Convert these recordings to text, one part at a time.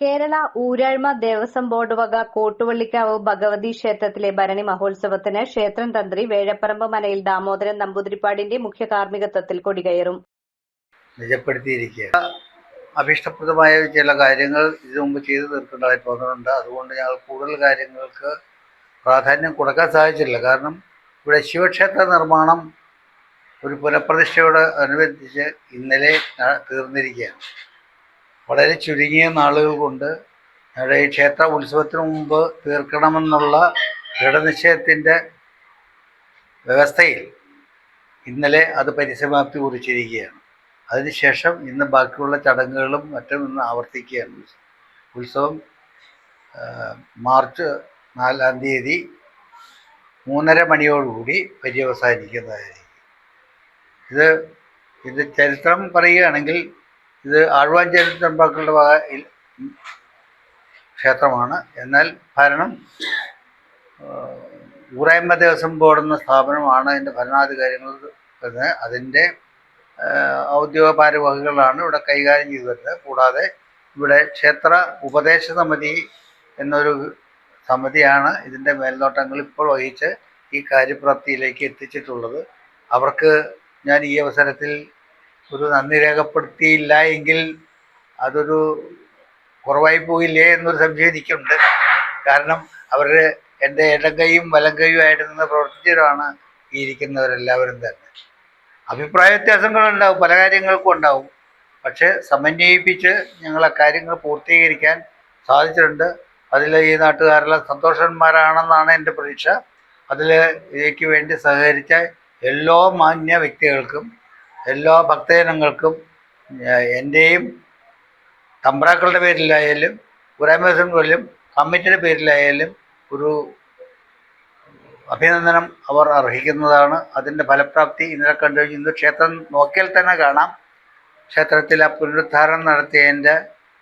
Kerala ഊരാഴ്മ Devaswom board വക കോട്ടുവള്ളിക്കാവ് ഭഗവതി ക്ഷേത്രത്തിലെ ഭരണി മഹോത്സവത്തിന് ക്ഷേത്രം തന്ത്രി വേഴപ്പറമ്പ് മനയിൽ ദാമോദരൻ നമ്പൂതിരിപ്പാടിന്റെ മുഖ്യ കാർമ്മികത്വത്തിൽ കൊടികയറും. നിജപ്പെടുത്തിയിരിക്കുക അഭീഷ്ടപ്രദമായ ചില കാര്യങ്ങൾ ഇതിനു മുമ്പ് ചെയ്തു തീർക്കേണ്ടതായി തോന്നുന്നുണ്ട്. അതുകൊണ്ട് ഞങ്ങൾ കൂടുതൽ കാര്യങ്ങൾക്ക് പ്രാധാന്യം കൊടുക്കാൻ സാധിച്ചില്ല. കാരണം ഇവിടെ ശിവക്ഷേത്ര നിർമ്മാണം ഒരു പുനഃപ്രതിഷ്ഠയോട് അനുബന്ധിച്ച് ഇന്നലെ തീർന്നിരിക്കുകയാണ്. വളരെ ചുരുങ്ങിയ നാളുകൾ കൊണ്ട് ഈ ക്ഷേത്ര ഉത്സവത്തിന് മുമ്പ് തീർക്കണമെന്നുള്ള ദൃഢനിശ്ചയത്തിന്റെ വ്യവസ്ഥയിൽ ഇന്നലെ അത് പരിസമാപ്തി കുറിച്ചിരിക്കുകയാണ്. അതിനുശേഷം ഇന്ന് ബാക്കിയുള്ള ചടങ്ങുകളും മറ്റും ഇന്ന് ആവർത്തിക്കുകയാണ്. ഉത്സവം മാർച്ച് നാലാം തീയതി മൂന്നര മണിയോടുകൂടി പര്യവസാനിക്കുന്നതായിരിക്കും. ഇത് ഇത് ചരിത്രം പറയുകയാണെങ്കിൽ ഇത് ആഴ്വാഞ്ചേരി ചരിത്രമ്പാക്കളുടെ വക ക്ഷേത്രമാണ്. എന്നാൽ ഭരണം ഊറായ്മ ദേവസ്വം ബോർഡ് എന്ന സ്ഥാപനമാണ് അതിന്റെ ഭരണാധികാരികൾ അതിന്റെ ഔദ്യോഗിക ഭാരവാഹികളാണ് ഇവിടെ കൈകാര്യം ചെയ്തു വരുന്നത്. കൂടാതെ ഇവിടെ ക്ഷേത്ര ഉപദേശ സമിതി എന്നൊരു സമിതിയാണ് ഇതിന്റെ മേൽനോട്ടങ്ങൾ ഇപ്പോൾ വഹിച്ച് ഈ കാര്യപ്രാപ്തിയിലേക്ക് എത്തിച്ചിട്ടുള്ളത്. അവർക്ക് ഞാൻ ഈ അവസരത്തിൽ ഒരു നന്ദി രേഖപ്പെടുത്തിയില്ല എങ്കിൽ അതൊരു കുറവായി പോയില്ലേ എന്നൊരു സംശയം എനിക്കുണ്ട്. കാരണം അവർ എന്റെ ഇടം കൈയും വലം കൈയും ആയിട്ട് നിന്ന് പ്രവർത്തിച്ചവരാണ് ഈ ഇരിക്കുന്നവരെല്ലാവരും തന്നെ. അഭിപ്രായ വ്യത്യാസങ്ങളുണ്ടാവും പല കാര്യങ്ങൾക്കും ഉണ്ടാവും. പക്ഷേ സമന്വയിപ്പിച്ച് ഞങ്ങൾ കാര്യങ്ങൾ പൂർത്തീകരിക്കാൻ സാധിച്ചിട്ടുണ്ട്. അതിൽ ഈ നാട്ടുകാരെല്ലാം സന്തോഷന്മാരാണെന്നാണ് എന്റെ പ്രതീക്ഷ. അതിൽ ഇതിലേക്ക് വേണ്ടി സഹകരിച്ച എല്ലാ മാന്യ വ്യക്തികൾക്കും എല്ലാ ഭക്തജനങ്ങൾക്കും എന്റെയും തമ്പ്രാക്കളുടെ പേരിലായാലും പുരാമേശ്വരങ്ങളിലും കമ്മിറ്റിയുടെ പേരിലായാലും ഒരു അഭിനന്ദനം അവർ അർഹിക്കുന്നതാണ്. അതിന്റെ ഫലപ്രാപ്തി ഇന്നലെ കണ്ടു. കഴിഞ്ഞു ക്ഷേത്രം നോക്കിയാൽ തന്നെ കാണാം. ക്ഷേത്രത്തിൽ ആ പുനരുദ്ധാരണം നടത്തിയതിന്റെ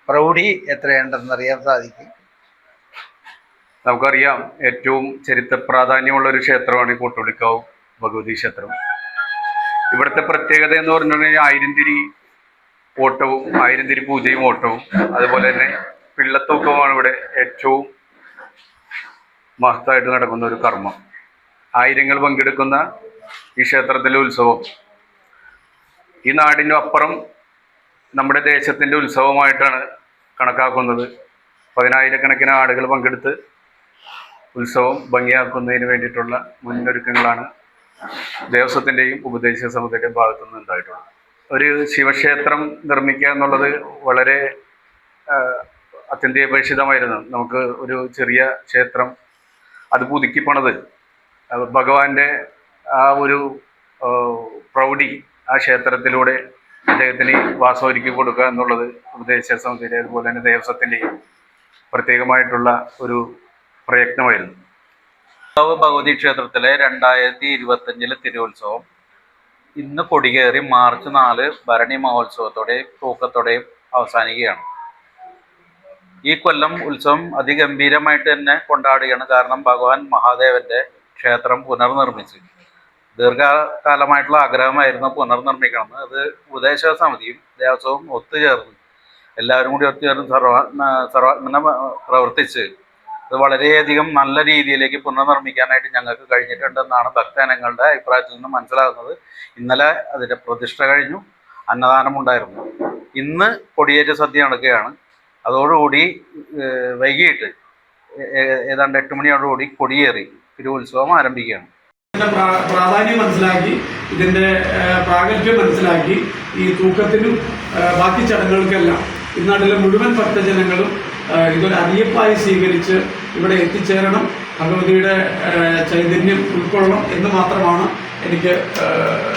പ്രൗഢി എത്രയുണ്ടെന്നറിയാൻ സാധിക്കും. നമുക്കറിയാം ഏറ്റവും ചരിത്ര പ്രാധാന്യമുള്ള ഒരു ക്ഷേത്രമാണ് ഈ കോട്ടുള്ളിക്കാവ് ഭഗവതി ക്ഷേത്രം. ഇവിടുത്തെ പ്രത്യേകത എന്ന് പറഞ്ഞിട്ടുണ്ടെങ്കിൽ ആയിരം തിരി ഓട്ടവും ആയിരം തിരി പൂജയും ഓട്ടവും അതുപോലെ തന്നെ പിള്ളത്തൂക്കവുമാണ് ഇവിടെ ഏറ്റവും മഹത്തായിട്ട് നടക്കുന്ന ഒരു കർമ്മം. ആയിരങ്ങൾ പങ്കെടുക്കുന്ന ഈ ക്ഷേത്രത്തിലെ ഉത്സവം. ഈ നാടിനും അപ്പുറം നമ്മുടെ ദേശത്തിന്റെ ഉത്സവമായിട്ടാണ് കണക്കാക്കുന്നത്. പതിനായിരക്കണക്കിന് ആളുകൾ പങ്കെടുത്ത് ഉത്സവം ഭംഗിയാക്കുന്നതിന് വേണ്ടിയിട്ടുള്ള മുന്നൊരുക്കങ്ങളാണ് ദേവസ്വത്തിന്റെയും ഉപദേശ സമിതിയുടെയും ഭാഗത്തു നിന്ന് ഉണ്ടായിട്ടുള്ളത് ഒരു ശിവക്ഷേത്രം നിർമ്മിക്കുക എന്നുള്ളത് വളരെ അത്യന്താപേക്ഷിതമായിരുന്നു. നമുക്ക് ഒരു ചെറിയ ക്ഷേത്രം അത് പുതുക്കിപ്പണത്. പണിത് ഭഗവാന്റെ ആ ഒരു പ്രൗഢി ആ ക്ഷേത്രത്തിലൂടെ അദ്ദേഹത്തിന് വാസം ഒരുക്കി കൊടുക്കുക എന്നുള്ളത് ഉപദേശ സമിതിയുടെ അതുപോലെ തന്നെ ദേവസ്വത്തിന്റെയും പ്രത്യേകമായിട്ടുള്ള ഒരു പ്രയത്നമായിരുന്നു. ഭഗവതി ക്ഷേത്രത്തിലെ രണ്ടായിരത്തി ഇരുപത്തഞ്ചിലെ തിരുവുത്സവം. ഇന്ന് കൊടികേറി മാർച്ച് നാല് ഭരണി മഹോത്സവത്തോടെയും തൂക്കത്തോടെയും അവസാനിക്കുകയാണ്. ഈ കൊല്ലം ഉത്സവം അതിഗംഭീരമായിട്ട് തന്നെ കൊണ്ടാടുകയാണ് കാരണം ഭഗവാൻ മഹാദേവന്റെ ക്ഷേത്രം പുനർനിർമ്മിച്ചു. ദീർഘകാലമായിട്ടുള്ള ആഗ്രഹമായിരുന്നു പുനർനിർമ്മിക്കണം അത് ഉപദേശ സമിതിയും ദേവസ്വവും ഒത്തുചേർന്ന് എല്ലാവരും കൂടി ഒത്തുചേർന്ന് സർവ സർവാത്മന പ്രവർത്തിച്ച് ഇത് വളരെയധികം നല്ല രീതിയിലേക്ക് പുനർനിർമ്മിക്കാനായിട്ട് ഞങ്ങൾക്ക് കഴിഞ്ഞിട്ടുണ്ടെന്നാണ് ഭക്തജനങ്ങളുടെ അഭിപ്രായത്തിൽ നിന്ന് മനസ്സിലാകുന്നത്. ഇന്നലെ അതിന്റെ പ്രതിഷ്ഠ കഴിഞ്ഞു അന്നദാനമുണ്ടായിരുന്നു ഇന്ന് കൊടിയേറ്റ സദ്യ നടക്കുകയാണ്. അതോടുകൂടി വൈകിട്ട് ഏതാണ്ട് എട്ട് മണിയോടുകൂടി കൊടിയേറി തിരുവുത്സവം ആരംഭിക്കുകയാണ്. പ്രാധാന്യം മനസ്സിലാക്കി ഇതിന്റെ പ്രാഗൽഭ്യം മനസ്സിലാക്കി ഈ തൂക്കത്തിനും ബാക്കി ചടങ്ങുകൾക്കെല്ലാം ഇന്നാട്ടിലെ നാട്ടിലെ മുഴുവൻ ഭക്തജനങ്ങളും ഇതൊരു അറിയിപ്പായി സ്വീകരിച്ച് ഇവിടെ എത്തിച്ചേരണം. ഭഗവതിയുടെ ചൈതന്യം ഉൾക്കൊള്ളണം എന്ന് മാത്രമാണ് എനിക്ക് ഏഹ്,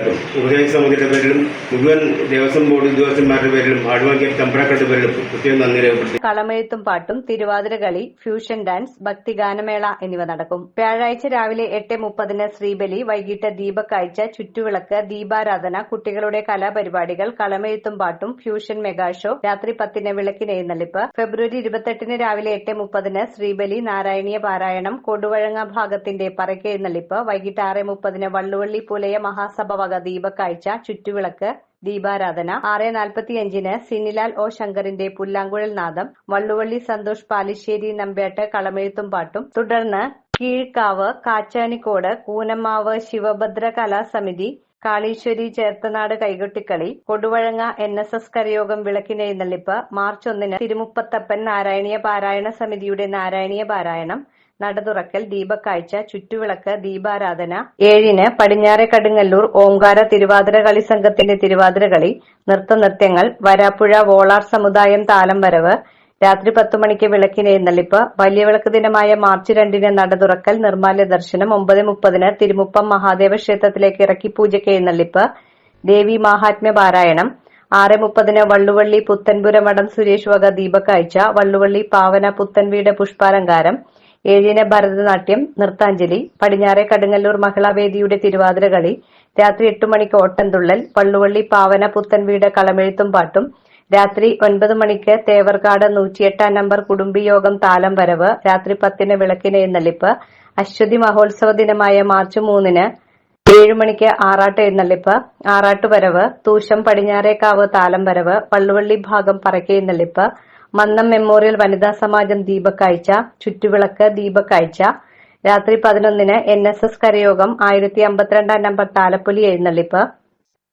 അഭ്യർത്ഥിക്കാനുള്ളത് ഉപദേശ സമിതിയുടെ പേരിലും മുഴുവൻ ദേവസ്വം ബോർഡ് ഉദ്യോഗസ്ഥന്മാരുടെ പേരിലും ആടുവാക്കിയ തമ്പ്രാക്കളുടെ പേരിലും പ്രത്യേകം നന്ദി രേഖപ്പെടുത്തി. കളമെഴുത്തും പാട്ടും തിരുവാതിരകളി ഫ്യൂഷൻ ഡാൻസ് ഭക്തിഗാനമേള എന്നിവ നടക്കും. വ്യാഴാഴ്ച രാവിലെ എട്ട് മുപ്പതിന് ശ്രീബലി വൈകിട്ട് ദീപക്കാഴ്ച ചുറ്റുവിളക്ക് ദീപാരാധന കുട്ടികളുടെ കലാപരിപാടികൾ കളമെഴുത്തും പാട്ടും ഫ്യൂഷൻ മെഗാ ഷോ രാത്രി പത്തിന് വിളക്കിന് എഴുന്നള്ളിപ്പ്. ഫെബ്രുവരി ഇരുപത്തെട്ടിന് രാവിലെ എട്ട് മുപ്പതിന് ശ്രീബലി നാരായണീയ പാരായണം കൊടുവഴങ്ങ ഭാഗത്തിന്റെ പറക്കെഴുന്നള്ളിപ്പ് വൈകിട്ട് ആറ് മുപ്പതിന് വള്ളുവള്ളി പുലയ മഹാസഭ വക ദീപക്കാഴ്ച ചുറ്റുവിളക്ക് ദീപാരാധന. ആറ് നാൽപ്പത്തിയഞ്ചിന് സിനിലാൽ ഒ ശങ്കറിന്റെ പുല്ലാങ്കുഴൽ നാദം വള്ളുവള്ളി സന്തോഷ് പാലിശ്ശേരി നമ്പേട്ട് കളമെഴുത്തും പാട്ടും തുടർന്ന് കീഴ്ക്കാവ് കാച്ചാനിക്കോട് കൂനമാവ് ശിവഭദ്ര കലാസമിതി കാളീശ്വരി ചേർത്തനാട് കൈകൊട്ടിക്കളി കൊടുവഴങ്ങ എൻ എസ് എസ് കരയോഗം വിളക്കിനെഴുന്നള്ളിപ്പ് മാർച്ച് ഒന്നിന് തിരുമുപ്പത്തപ്പൻ നാരായണീയ പാരായണ സമിതിയുടെ നാരായണീയ പാരായണം നടതുറക്കൽ ദീപക്കാഴ്ച ചുറ്റുവിളക്ക് ദീപാരാധന. ഏഴിന് പടിഞ്ഞാറെ കടുങ്ങല്ലൂർ ഓംകാര തിരുവാതിര കളി സംഘത്തിന്റെ തിരുവാതിര കളി നൃത്തനൃത്യങ്ങൾ വരാപ്പുഴ വോളാർ സമുദായം താലം വരവ് രാത്രി പത്തു മണിക്ക് വിളക്കിനെഴുന്നള്ളിപ്പ് വലിയ വിളക്ക് ദിനമായ മാർച്ച് രണ്ടിന് നട തുറക്കൽ നിർമ്മാല്യ ദർശനം ഒമ്പത് മുപ്പതിന് തിരുമുപ്പം മഹാദേവ ക്ഷേത്രത്തിലേക്ക് ഇറക്കി പൂജയ്ക്ക് എഴുന്നള്ളിപ്പ് ദേവി മഹാത്മ്യ പാരായണം ആറ് മുപ്പതിന് വള്ളുവള്ളി പുത്തൻപുരമഠം സുരേഷ് വക ദീപക്കാഴ്ച വള്ളുവള്ളി പാവന പുത്തൻവീട് പുഷ്പാലങ്കാരം ഏഴിന് ഭരതനാട്യം നൃത്താഞ്ജലി പടിഞ്ഞാറെ കടുങ്ങല്ലൂർ മഹിളാവേദിയുടെ തിരുവാതിരകളി രാത്രി എട്ട് മണിക്ക് ഓട്ടംതുള്ളൽ പള്ളുവള്ളി പാവന പുത്തൻവീട് കളമെഴുത്തും പാട്ടും രാത്രി ഒൻപത് മണിക്ക് തേവർക്കാട് നൂറ്റിയെട്ടാം നമ്പർ കുടുംബിയോഗം താലം വരവ് രാത്രി പത്തിന് വിളക്കിന് എഴുന്നള്ളിപ്പ് അശ്വതി മഹോത്സവ ദിനമായ മാർച്ച് മൂന്നിന് ഏഴു മണിക്ക് ആറാട്ട് എഴുന്നള്ളിപ്പ് ആറാട്ടുവരവ് തൂശം പടിഞ്ഞാറേക്കാവ് താലം വരവ് പള്ളുവള്ളി ഭാഗം പറക്കെ എഴുന്നള്ളിപ്പ് മന്നം മെമ്മോറിയൽ വനിതാ സമാജം ദീപക്കാഴ്ച ചുറ്റുവിളക്ക് ദീപക്കാഴ്ച. രാത്രി പതിനൊന്നിന് എൻ എസ് എസ് കരയോഗം ആയിരത്തി അമ്പത്തിരണ്ടാം നമ്പർ താലപ്പൊലി എഴുന്നള്ളിപ്പ്.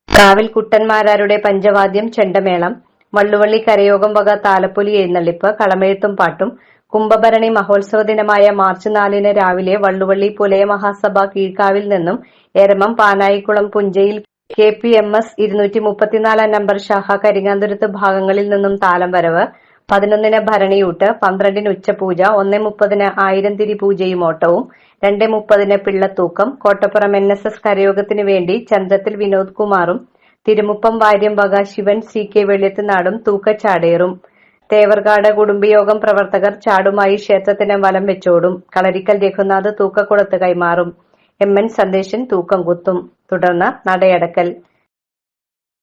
കാവിൽ കുട്ടന്മാരാരുടെ പഞ്ചവാദ്യം ചെണ്ടമേളം. വള്ളുവള്ളി കരയോഗം വക താലപ്പൊലി എഴുന്നള്ളിപ്പ് കളമെഴുത്തും പാട്ടും. കുംഭഭരണി മഹോത്സവ ദിനമായ മാർച്ച് നാലിന് രാവിലെ വള്ളുവള്ളി പുലയ മഹാസഭ കീഴ്ക്കാവിൽ നിന്നും എരമം പാനായിക്കുളം പുഞ്ചയിൽ കെ പി എം എസ് ഇരുന്നൂറ്റി മുപ്പത്തിനാലാം നമ്പർ ശാഖ കരിങ്ങാന്തുരത്ത് ഭാഗങ്ങളിൽ നിന്നും താലം വരവ്. പതിനൊന്നിന് ഭരണിയൂട്ട് പന്ത്രണ്ടിന് ഉച്ചപൂജ ഒന്നേ മുപ്പതിന് ആയിരം തിരി പൂജയും ഓട്ടവും രണ്ടേ മുപ്പതിന് പിള്ളത്തൂക്കം കോട്ടപ്പുറം എൻ എസ് എസ് കരയോഗത്തിനു വേണ്ടി ചന്ദ്രത്തിൽ വിനോദ് കുമാറും തിരുമുപ്പം വാര്യം വക ശിവൻ സി കെ വെള്ളിയത്തുനാടും തൂക്കച്ചാടേറും തേവർകാട് കുടുംബയോഗം പ്രവർത്തകർ ചാടുമായി ക്ഷേത്രത്തിന് വലം വെച്ചോടും കളരിക്കൽ രഘുനാഥ് തൂക്കക്കുളത്ത് കൈമാറും എം എൻ സന്ദേശൻ തൂക്കം കുത്തും തുടർന്ന് നടയടക്കൽ.